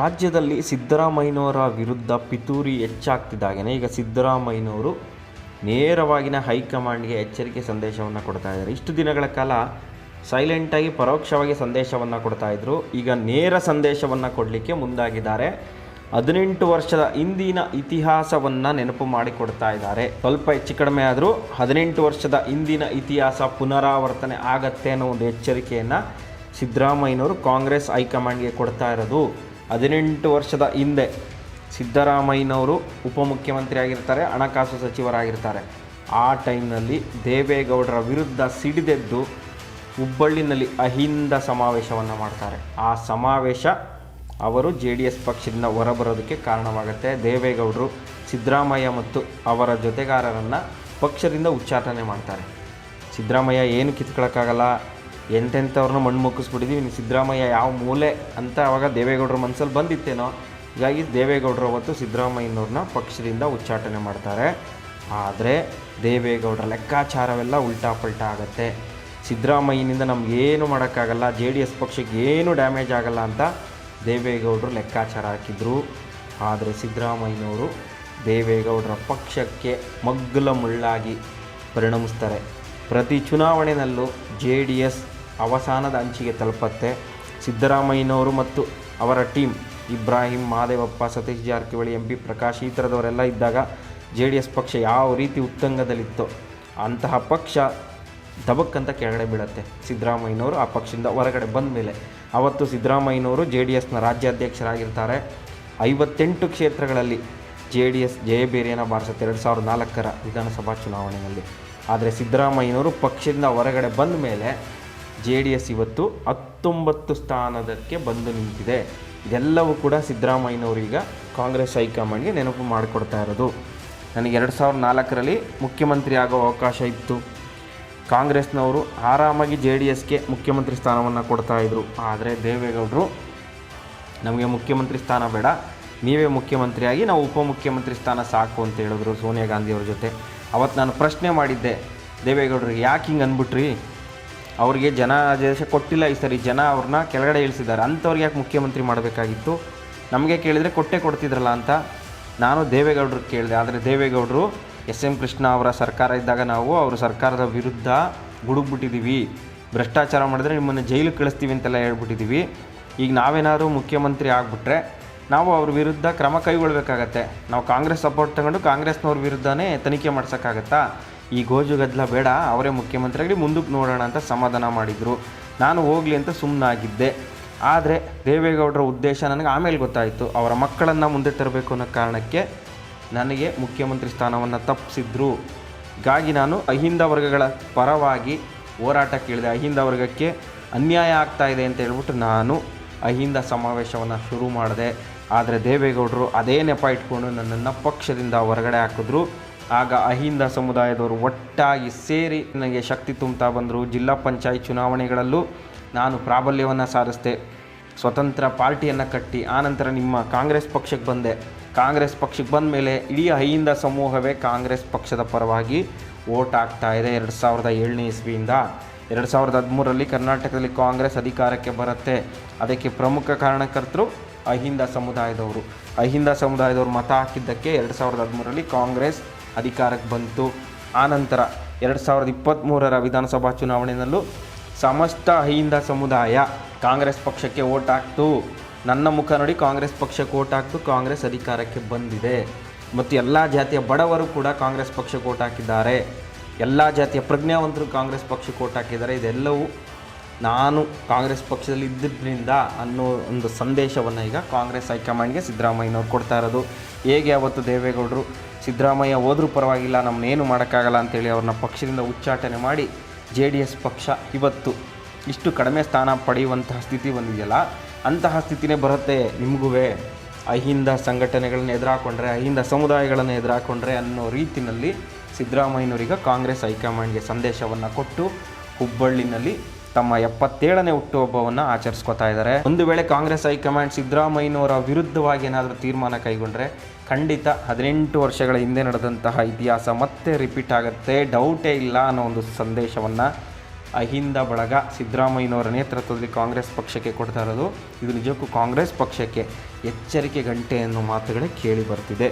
ರಾಜ್ಯದಲ್ಲಿ ಸಿದ್ದರಾಮಯ್ಯನವರ ವಿರುದ್ಧ ಪಿತೂರಿ ಹೆಚ್ಚಾಗ್ತಿದ್ದಾಗೇ ಈಗ ಸಿದ್ದರಾಮಯ್ಯನವರು ನೇರವಾಗಿನ ಹೈಕಮಾಂಡ್ಗೆ ಎಚ್ಚರಿಕೆ ಸಂದೇಶವನ್ನು ಕೊಡ್ತಾ ಇದ್ದಾರೆ. ಇಷ್ಟು ದಿನಗಳ ಕಾಲ ಸೈಲೆಂಟಾಗಿ ಪರೋಕ್ಷವಾಗಿ ಸಂದೇಶವನ್ನು ಕೊಡ್ತಾ ಇದ್ರು. ಈಗ ನೇರ ಸಂದೇಶವನ್ನು ಕೊಡಲಿಕ್ಕೆ ಮುಂದಾಗಿದ್ದಾರೆ. ಹದಿನೆಂಟು ವರ್ಷದ ಹಿಂದಿನ ಇತಿಹಾಸವನ್ನು ನೆನಪು ಮಾಡಿಕೊಡ್ತಾ ಇದ್ದಾರೆ. ಸ್ವಲ್ಪ ಹೆಚ್ಚು ಕಡಿಮೆ ಆದರೂ ಹದಿನೆಂಟು ವರ್ಷದ ಹಿಂದಿನ ಇತಿಹಾಸ ಪುನರಾವರ್ತನೆ ಆಗತ್ತೆ ಅನ್ನೋ ಒಂದು ಎಚ್ಚರಿಕೆಯನ್ನು ಸಿದ್ದರಾಮಯ್ಯನವರು ಕಾಂಗ್ರೆಸ್ ಹೈಕಮಾಂಡ್ಗೆ ಕೊಡ್ತಾ ಇರೋದು. ಹದಿನೆಂಟು ವರ್ಷದ ಹಿಂದೆ ಸಿದ್ದರಾಮಯ್ಯನವರು ಉಪಮುಖ್ಯಮಂತ್ರಿ ಆಗಿರ್ತಾರೆ ಹಣಕಾಸು ಸಚಿವರಾಗಿರ್ತಾರೆ. ಆ ಟೈಮ್ನಲ್ಲಿ ದೇವೇಗೌಡರ ವಿರುದ್ಧ ಸಿಡಿದೆದ್ದು ಹುಬ್ಬಳ್ಳಿನಲ್ಲಿ ಅಹಿಂದ ಸಮಾವೇಶವನ್ನು ಮಾಡ್ತಾರೆ. ಆ ಸಮಾವೇಶ ಅವರು ಜೆ ಡಿ ಎಸ್ ಪಕ್ಷದಿಂದ ಹೊರಬರೋದಕ್ಕೆ ಕಾರಣವಾಗುತ್ತೆ. ದೇವೇಗೌಡರು ಸಿದ್ದರಾಮಯ್ಯ ಮತ್ತು ಅವರ ಜೊತೆಗಾರರನ್ನು ಪಕ್ಷದಿಂದ ಉಚ್ಚಾಟನೆ ಮಾಡ್ತಾರೆ. ಸಿದ್ದರಾಮಯ್ಯ ಏನು ಕಿತ್ಕೊಳ್ಳೋಕ್ಕಾಗಲ್ಲ ಎಂತೆಂಥವ್ರನ್ನ ಮಣ್ಣು ಮುಕ್ಕಿಸ್ಬಿಟ್ಟಿದ್ದೀವಿ ಇನ್ನು ಸಿದ್ದರಾಮಯ್ಯ ಯಾವ ಮೂಲೆ ಅಂತ ಅವಾಗ ದೇವೇಗೌಡರ ಮನಸ್ಸಲ್ಲಿ ಬಂದಿತ್ತೇನೋ, ಹೀಗಾಗಿ ದೇವೇಗೌಡರು ಅವತ್ತು ಸಿದ್ದರಾಮಯ್ಯನವ್ರನ್ನ ಪಕ್ಷದಿಂದ ಉಚ್ಚಾಟನೆ ಮಾಡ್ತಾರೆ. ಆದರೆ ದೇವೇಗೌಡರ ಲೆಕ್ಕಾಚಾರವೆಲ್ಲ ಉಲ್ಟಾ ಪಲ್ಟಾ ಆಗುತ್ತೆ. ಸಿದ್ದರಾಮಯ್ಯನಿಂದ ನಮಗೇನು ಮಾಡೋಕ್ಕಾಗಲ್ಲ, ಜೆ ಡಿ ಎಸ್ ಪಕ್ಷಕ್ಕೆ ಏನು ಡ್ಯಾಮೇಜ್ ಆಗಲ್ಲ ಅಂತ ದೇವೇಗೌಡರು ಲೆಕ್ಕಾಚಾರ ಹಾಕಿದ್ರು. ಆದರೆ ಸಿದ್ದರಾಮಯ್ಯನವರು ದೇವೇಗೌಡರ ಪಕ್ಷಕ್ಕೆ ಮಗ್ಗಲ ಮುಳ್ಳಾಗಿ ಪರಿಣಮಿಸ್ತಾರೆ. ಪ್ರತಿ ಚುನಾವಣೆಯಲ್ಲೂ ಜೆ ಡಿ ಎಸ್ ಅವಸಾನದ ಅಂಚಿಗೆ ತಲುಪತ್ತೆ. ಸಿದ್ದರಾಮಯ್ಯನವರು ಮತ್ತು ಅವರ team Ibrahim, Madevappa, Satish Jarkiholi, M P Prakash ಈ ಥರದವರೆಲ್ಲ ಇದ್ದಾಗ ಜೆ ಡಿ ಎಸ್ ಪಕ್ಷ ಯಾವ ರೀತಿ ಉತ್ತಂಗದಲ್ಲಿತ್ತೋ ಅಂತಹ ಪಕ್ಷ ದಬಕ್ಕಂತ ಕೆಳಗಡೆ ಬೀಳುತ್ತೆ. ಸಿದ್ದರಾಮಯ್ಯನವರು ಆ ಪಕ್ಷದಿಂದ ಹೊರಗಡೆ ಬಂದ ಮೇಲೆ ಅವತ್ತು ಸಿದ್ದರಾಮಯ್ಯನವರು ಜೆ ಡಿ ಎಸ್ನ ರಾಜ್ಯಾಧ್ಯಕ್ಷರಾಗಿರ್ತಾರೆ. ಐವತ್ತೆಂಟು ಕ್ಷೇತ್ರಗಳಲ್ಲಿ ಜೆ ಡಿ ಎಸ್ ಜಯಬೇರಿಯನ್ನು ಬಾರಿಸುತ್ತೆ ಎರಡು ಸಾವಿರದ ನಾಲ್ಕರ ವಿಧಾನಸಭಾ ಚುನಾವಣೆಯಲ್ಲಿ. ಆದರೆ ಸಿದ್ದರಾಮಯ್ಯನವರು ಪಕ್ಷದಿಂದ ಹೊರಗಡೆ ಬಂದ ಮೇಲೆ ಜೆ ಡಿ ಎಸ್ ಇವತ್ತು ಹತ್ತೊಂಬತ್ತು ಸ್ಥಾನದಕ್ಕೆ ಬಂದು ನಿಂತಿದೆ. ಇದೆಲ್ಲವೂ ಕೂಡ ಸಿದ್ದರಾಮಯ್ಯನವರೀಗ ಕಾಂಗ್ರೆಸ್ ಹೈಕಮಾಂಡ್ಗೆ ನೆನಪು ಮಾಡಿಕೊಡ್ತಾ ಇರೋದು. ನನಗೆ ಎರಡು ಸಾವಿರದ ನಾಲ್ಕರಲ್ಲಿ ಮುಖ್ಯಮಂತ್ರಿ ಆಗೋ ಅವಕಾಶ ಇತ್ತು. ಕಾಂಗ್ರೆಸ್ನವರು ಆರಾಮಾಗಿ ಜೆ ಡಿ ಎಸ್ಗೆ ಮುಖ್ಯಮಂತ್ರಿ ಸ್ಥಾನವನ್ನು ಕೊಡ್ತಾಯಿದ್ರು ಆದರೆ ದೇವೇಗೌಡರು, ನಮಗೆ ಮುಖ್ಯಮಂತ್ರಿ ಸ್ಥಾನ ಬೇಡ. ನೀವೇ ಮುಖ್ಯಮಂತ್ರಿಯಾಗಿ, ನಾವು ಉಪಮುಖ್ಯಮಂತ್ರಿ ಸ್ಥಾನ ಸಾಕು ಅಂತ ಹೇಳಿದ್ರು ಸೋನಿಯಾ ಗಾಂಧಿಯವ್ರ ಜೊತೆ. ಅವತ್ತು ನಾನು ಪ್ರಶ್ನೆ ಮಾಡಿದ್ದೆ, ದೇವೇಗೌಡರಿಗೆ ಯಾಕೆ ಹಿಂಗೆ ಅಂದ್ಬಿಟ್ರಿ ಅವ್ರಿಗೆ ಜನ ಆದೇಶ ಕೊಟ್ಟಿಲ್ಲ ಈ ಸರಿ ಜನ ಅವ್ರನ್ನ ಕೆಳಗಡೆ ಇಳಿಸಿದ್ದಾರೆ. ಅಂಥವ್ರಿಗೆ ಯಾಕೆ ಮುಖ್ಯಮಂತ್ರಿ ಮಾಡಬೇಕಾಗಿತ್ತು? ನಮಗೆ ಕೇಳಿದರೆ ಕೊಟ್ಟೆ ಕೊಡ್ತಿದ್ರಲ್ಲ ಅಂತ ನಾನು ದೇವೇಗೌಡರು ಕೇಳಿದೆ. ಆದರೆ ದೇವೇಗೌಡರು ಎಸ್ ಎಂ ಕೃಷ್ಣ ಅವರ ಸರ್ಕಾರ ಇದ್ದಾಗ ನಾವು ಅವರ ಸರ್ಕಾರದ ವಿರುದ್ಧ ಗುಡುಗ್ಬಿಟ್ಟಿದ್ದೀವಿ. ಭ್ರಷ್ಟಾಚಾರ ಮಾಡಿದ್ರೆ ನಿಮ್ಮನ್ನು ಜೈಲಿಗೆ ಕಳಿಸ್ತೀವಿ ಅಂತೆಲ್ಲ ಹೇಳ್ಬಿಟ್ಟಿದ್ದೀವಿ. ಈಗ ನಾವೇನಾದರೂ ಮುಖ್ಯಮಂತ್ರಿ ಆಗಿಬಿಟ್ರೆ ನಾವು ಅವ್ರ ವಿರುದ್ಧ ಕ್ರಮ ಕೈಗೊಳ್ಬೇಕಾಗತ್ತೆ. ನಾವು ಕಾಂಗ್ರೆಸ್ ಸಪೋರ್ಟ್ ತಗೊಂಡು ಕಾಂಗ್ರೆಸ್ನವ್ರ ವಿರುದ್ಧನೇ ತನಿಖೆ ಮಾಡ್ಸೋಕ್ಕಾಗತ್ತಾ? ಈ ಗೋಜು ಗದ್ದಲ ಬೇಡ, ಅವರೇ ಮುಖ್ಯಮಂತ್ರಿ ಆಗಲಿ ಮುಂದಕ್ಕೆ ನೋಡೋಣ ಅಂತ ಸಮಾಧಾನ ಮಾಡಿದರು. ನಾನು ಹೋಗಲಿ ಅಂತ ಸುಮ್ಮನಾಗಿದ್ದೆ ಆದರೆ ದೇವೇಗೌಡರ ಉದ್ದೇಶ ನನಗೆ ಆಮೇಲೆ ಗೊತ್ತಾಯಿತು. ಅವರ ಮಕ್ಕಳನ್ನು ಮುಂದೆ ತರಬೇಕು ಅನ್ನೋ ಕಾರಣಕ್ಕೆ ನನಗೆ ಮುಖ್ಯಮಂತ್ರಿ ಸ್ಥಾನವನ್ನು ತಪ್ಪಿಸಿದ್ರು ಹೀಗಾಗಿ ನಾನು ಅಹಿಂದ ವರ್ಗಗಳ ಪರವಾಗಿ ಹೋರಾಟ ಕೇಳಿದೆ ಅಹಿಂದ ವರ್ಗಕ್ಕೆ ಅನ್ಯಾಯ ಆಗ್ತಾ ಇದೆ ಅಂತ ಹೇಳ್ಬಿಟ್ಟು ನಾನು ಅಹಿಂದ ಸಮಾವೇಶವನ್ನು ಶುರು ಮಾಡಿದೆ. ಆದರೆ ದೇವೇಗೌಡರು ಅದೇ ನೆಪ ಇಟ್ಕೊಂಡು ನನ್ನನ್ನು ಪಕ್ಷದಿಂದ ಹೊರಗಡೆ ಹಾಕಿದ್ರು. ಆಗ ಅಹಿಂದ ಸಮುದಾಯದವರು ಒಟ್ಟಾಗಿ ಸೇರಿ ನನಗೆ ಶಕ್ತಿ ತುಂಬ್ತಾ ಬಂದರು. ಜಿಲ್ಲಾ ಪಂಚಾಯತ್ ಚುನಾವಣೆಗಳಲ್ಲೂ ನಾನು ಪ್ರಾಬಲ್ಯವನ್ನು ಸಾರಿಸಿದೆ. ಸ್ವತಂತ್ರ ಪಾರ್ಟಿಯನ್ನು ಕಟ್ಟಿ, ಆನಂತರ ನಿಮ್ಮ ಕಾಂಗ್ರೆಸ್ ಪಕ್ಷಕ್ಕೆ ಬಂದೆ. ಕಾಂಗ್ರೆಸ್ ಪಕ್ಷಕ್ಕೆ ಬಂದ ಮೇಲೆ ಇಡೀ ಅಹಿಂದ ಸಮೂಹವೇ ಕಾಂಗ್ರೆಸ್ ಪಕ್ಷದ ಪರವಾಗಿ ಓಟ್ ಆಗ್ತಾ ಇದೆ. ಎರಡು ಸಾವಿರದ ಏಳನೇ ಇಸ್ವಿಯಿಂದ ಎರಡು ಸಾವಿರದ ಹದಿಮೂರರಲ್ಲಿ ಕರ್ನಾಟಕದಲ್ಲಿ ಕಾಂಗ್ರೆಸ್ ಅಧಿಕಾರಕ್ಕೆ ಬರುತ್ತೆ. ಅದಕ್ಕೆ ಪ್ರಮುಖ ಕಾರಣಕರ್ತರು ಅಹಿಂದ ಸಮುದಾಯದವರು. ಅಹಿಂದ ಸಮುದಾಯದವರು ಮತ ಹಾಕಿದ್ದಕ್ಕೆ ಎರಡು ಸಾವಿರದ ಹದಿಮೂರರಲ್ಲಿ ಕಾಂಗ್ರೆಸ್ ಅಧಿಕಾರಕ್ಕೆ ಬಂತು. ಆನಂತರ ಎರಡು ಸಾವಿರದ ಇಪ್ಪತ್ತ್ಮೂರರ ವಿಧಾನಸಭಾ ಚುನಾವಣೆಯಲ್ಲೂ ಸಮಸ್ತ ಅಹಿಂದ ಸಮುದಾಯ ಕಾಂಗ್ರೆಸ್ ಪಕ್ಷಕ್ಕೆ ಓಟ್ ಹಾಕ್ತು. ನನ್ನ ಮುಖ ನೋಡಿ ಕಾಂಗ್ರೆಸ್ ಪಕ್ಷಕ್ಕೆ ಓಟ್ ಹಾಕ್ತು, ಕಾಂಗ್ರೆಸ್ ಅಧಿಕಾರಕ್ಕೆ ಬಂದಿದೆ. ಮತ್ತು ಎಲ್ಲ ಜಾತಿಯ ಬಡವರು ಕೂಡ ಕಾಂಗ್ರೆಸ್ ಪಕ್ಷಕ್ಕೆ ಓಟ್ ಹಾಕಿದ್ದಾರೆ. ಎಲ್ಲ ಜಾತಿಯ ಪ್ರಜ್ಞಾವಂತರು ಕಾಂಗ್ರೆಸ್ ಪಕ್ಷಕ್ಕೆ ಓಟ್ ಹಾಕಿದ್ದಾರೆ. ಇದೆಲ್ಲವೂ ನಾನು ಕಾಂಗ್ರೆಸ್ ಪಕ್ಷದಲ್ಲಿ ಇದ್ದಿದ್ದರಿಂದ ಅನ್ನೋ ಒಂದು ಸಂದೇಶವನ್ನು ಈಗ ಕಾಂಗ್ರೆಸ್ ಹೈಕಮಾಂಡ್ಗೆ ಸಿದ್ದರಾಮಯ್ಯನವ್ರು ಕೊಡ್ತಾ ಇರೋದು. ಹೇಗೆ ಅವತ್ತು ದೇವೇಗೌಡರು ಸಿದ್ದರಾಮಯ್ಯ ಹೋದರೂ ಪರವಾಗಿಲ್ಲ ನಮ್ಮನ್ನೇನು ಮಾಡೋಕ್ಕಾಗಲ್ಲ ಅಂತೇಳಿ ಅವ್ರನ್ನ ಪಕ್ಷದಿಂದ ಉಚ್ಚಾಟನೆ ಮಾಡಿ ಜೆ ಡಿ ಎಸ್ ಪಕ್ಷ ಇವತ್ತು ಇಷ್ಟು ಕಡಿಮೆ ಸ್ಥಾನ ಪಡೆಯುವಂತಹ ಸ್ಥಿತಿ ಬಂದಿದೆಯಲ್ಲ, ಅಂತಹ ಸ್ಥಿತಿನೇ ಬರುತ್ತೆ ನಿಮಗೂ ಅಹಿಂದ ಸಂಘಟನೆಗಳನ್ನ ಎದುರಾಕೊಂಡ್ರೆ, ಅಹಿಂದ ಸಮುದಾಯಗಳನ್ನು ಎದುರಾಕೊಂಡ್ರೆ ಅನ್ನೋ ರೀತಿಯಲ್ಲಿ ಸಿದ್ದರಾಮಯ್ಯನವರಿಗೆ ಕಾಂಗ್ರೆಸ್ ಹೈಕಮಾಂಡ್ಗೆ ಸಂದೇಶವನ್ನು ಕೊಟ್ಟು ಹುಬ್ಬಳ್ಳಿನಲ್ಲಿ ತಮ್ಮ ಎಪ್ಪತ್ತೇಳನೇ ಹುಟ್ಟುಹಬ್ಬವನ್ನು ಆಚರಿಸ್ಕೊತಾ ಇದ್ದಾರೆ. ಒಂದು ವೇಳೆ ಕಾಂಗ್ರೆಸ್ ಹೈಕಮಾಂಡ್ ಸಿದ್ದರಾಮಯ್ಯನವರ ವಿರುದ್ಧವಾಗಿ ಏನಾದರೂ ತೀರ್ಮಾನ ಕೈಗೊಂಡ್ರೆ ಖಂಡಿತ ಹದಿನೆಂಟು ವರ್ಷಗಳ ಹಿಂದೆ ನಡೆದಂತಹ ಇತಿಹಾಸ ಮತ್ತೆ ರಿಪೀಟ್ ಆಗುತ್ತೆ. ಡೌಟೇ ಇಲ್ಲ ಅನ್ನೋ ಒಂದು ಸಂದೇಶವನ್ನು ಅಹಿಂದ ಬಳಗ ಸಿದ್ದರಾಮಯ್ಯನವರ ನೇತೃತ್ವದಲ್ಲಿ ಕಾಂಗ್ರೆಸ್ ಪಕ್ಷಕ್ಕೆ ಕೊಡ್ತಾ ಇರೋದು. ಇದು ನಿಜಕ್ಕೂ ಕಾಂಗ್ರೆಸ್ ಪಕ್ಷಕ್ಕೆ ಎಚ್ಚರಿಕೆ ಗಂಟೆ ಅನ್ನೋ ಮಾತುಗಳೇ ಕೇಳಿ ಬರ್ತಿದೆ.